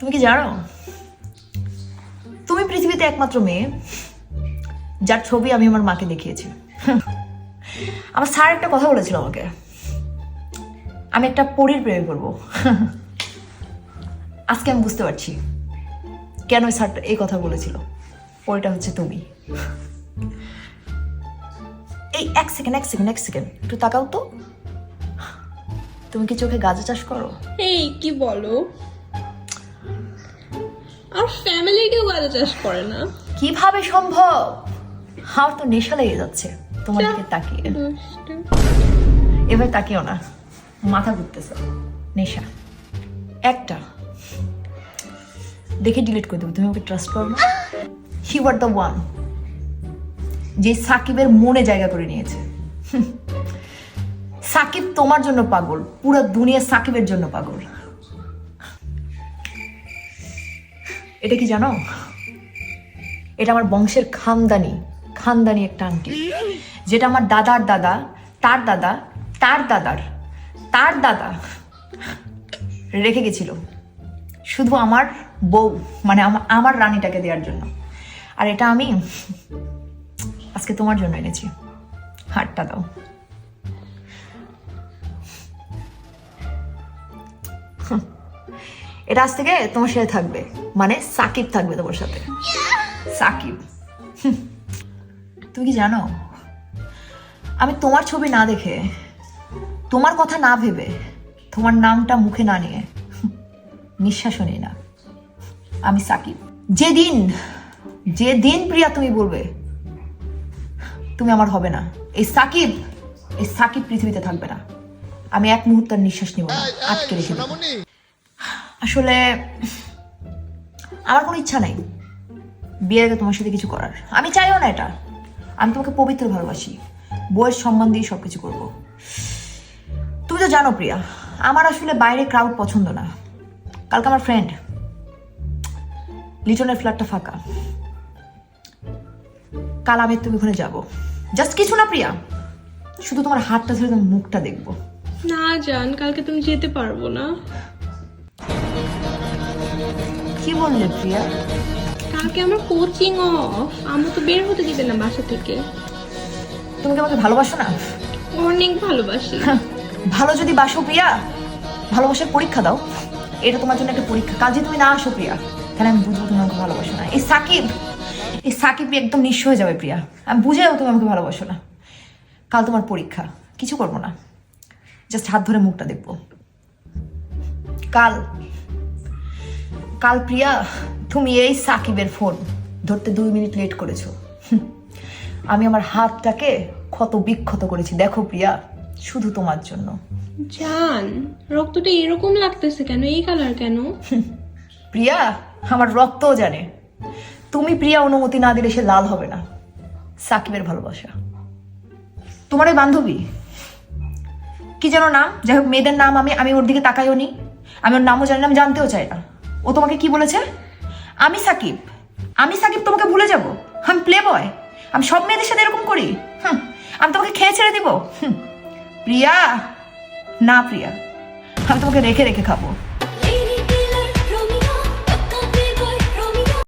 তুমি কি জানো? তুমি পৃথিবীতে একমাত্র মেয়ে, যার ছবি আমি আমার মাকে দেখিয়েছি। আমার স্যার একটা কথা বলেছিল আমাকে। আমি একটা পরীর প্রেমে পড়ব। আজকে আমি বুঝতে পারছি কেন স্যারটা এই কথা বলেছিল। পরীটা হচ্ছে তুমি। এই এক সেকেন্ড এক সেকেন্ড এক সেকেন্ড। একটু তাকাও তো। তুমি কি চোখে গাজা চাষ করো? এই, কি বলো? আর ফ্যামিলি কেউ গাঁজা চাষ করে না। কীভাবে সম্ভব? আমার তো নেশা লেগে যাচ্ছে। তোমার দিকে তাকিয়ে। এবার তাকিও না। মাথা ঘুরতেছে। নেশা। একটা। দেখে ডিলিট করে দেবো। তুমি ওকে ট্রাস্ট করো না। ইউ আর দ্য ওয়ান যে সাকিবের মনে জায়গা করে নিয়েছে। সাকিব তোমার জন্য পাগল। পুরো দুনিয়া সাকিবের জন্য পাগল। এটা কি জানো? এটা আমার বংশের খানদানি খানদানি একটা আংটি। যেটা আমার দাদার দাদা, তার দাদা, তার দাদার, তার দাদা রেখে গেছিল। শুধু আমার বউ মানে আমা- আমার রানীটাকে দেওয়ার জন্য। আর এটা আমি আজকে তোমার জন্য এনেছি। হারটা দাও। হুম। এটা আজ থেকে তোমার সাথে থাকবে। মানে সাকিব থাকবে তোমার সাথে। সাকিব। তুমি কি জানো? আমি তোমার ছবি না দেখে তোমার কথা না ভেবে তোমার নামটা মুখে না নিয়ে নিঃশ্বাসও নিই না। আমি সাকিব। যেদিন যেদিন প্রিয়া তুমি বলবে তুমি আমার হবে না। এই সাকিব এই সাকিব পৃথিবীতে থাকবে না। আমি এক মুহূর্তের নিঃশ্বাস নিব না। আটকে রেখে আসলে, আমার কোনো ইচ্ছা নাই বিয়ের আগে তোমার সাথে কিছু করার। আমি চাইও না এটা। আমি তোমাকে পবিত্র ভালোবাসি। বইয়ের সম্মান দিয়ে সব কিছু করব। তুমি তো জানো প্রিয়া, আমার আসলে বাইরে ক্রাউড পছন্দ না। কালকে আমার ফ্রেন্ড লিটনের ফ্ল্যাটটা ফাঁকা। কাল আমি তুমি ওখানে যাব। জাস্ট কিছু না প্রিয়া, শুধু তোমার হাতটা ধরে তোমার মুখটা দেখব। না, জান, কালকে তুমি যেতে পারব না। কি বললে প্রিয়া? কালকে আমার কোচিং অফ আমি তো বের হতে দিবে না বাসা থেকে। তুমি কি আমাকে ভালোবাসো না? অনেক ভালোবাসি। ভালো যদি বাসো প্রিয়া ভালোবাসার পরীক্ষা দাও। এটা তোমার জন্য একটা পরীক্ষা। কাল যে তুমি না আসো প্রিয়া তাহলে আমি বুঝব তুমি আমাকে ভালোবাসো না। এই সাকিব এই সাকিব একদম নিঃস্ব হয়ে যাবে প্রিয়া। আমি বুঝেও তুমি আমাকে ভালোবাসো না। কাল তোমার পরীক্ষা। কিছু করব না। জাস্ট হাত ধরে মুখটা দেখব। কাল কাল প্রিয়া তুমি এই সাকিবের ফোন ধরতে দুই মিনিট লেট করেছ। আমি আমার হাতটাকে ক্ষত বিক্ষত করেছি। দেখো প্রিয়া শুধু তোমার জন্য। জান রক্তটা এরকম লাগতেছে কেন? এই কালার কেন? প্রিয়া আমার রক্তও জানে। তুমি প্রিয়া অনুমতি না দিলে সে লাল হবে না। সাকিবের ভালোবাসা। তোমার ওই বান্ধবী? কি যেন নাম? যাই হোক মেয়েদের নাম আমি আমি ওর দিকে তাকাইও নি আমি ওর নামও জানি না আমি জানতেও চাই না। ও তোমাকে কি বলেছে? আমি সাকিব। আমি সাকিব তোমাকে ভুলে যাব। আমি প্লে বয় আমি সব মেয়েদের সাথে এরকম করি। হুম, আমি তোমাকে খেয়ে ছেড়ে দিব। হুম, প্রিয়া? না প্রিয়া। আমি তোমাকে রেখে রেখে খাব।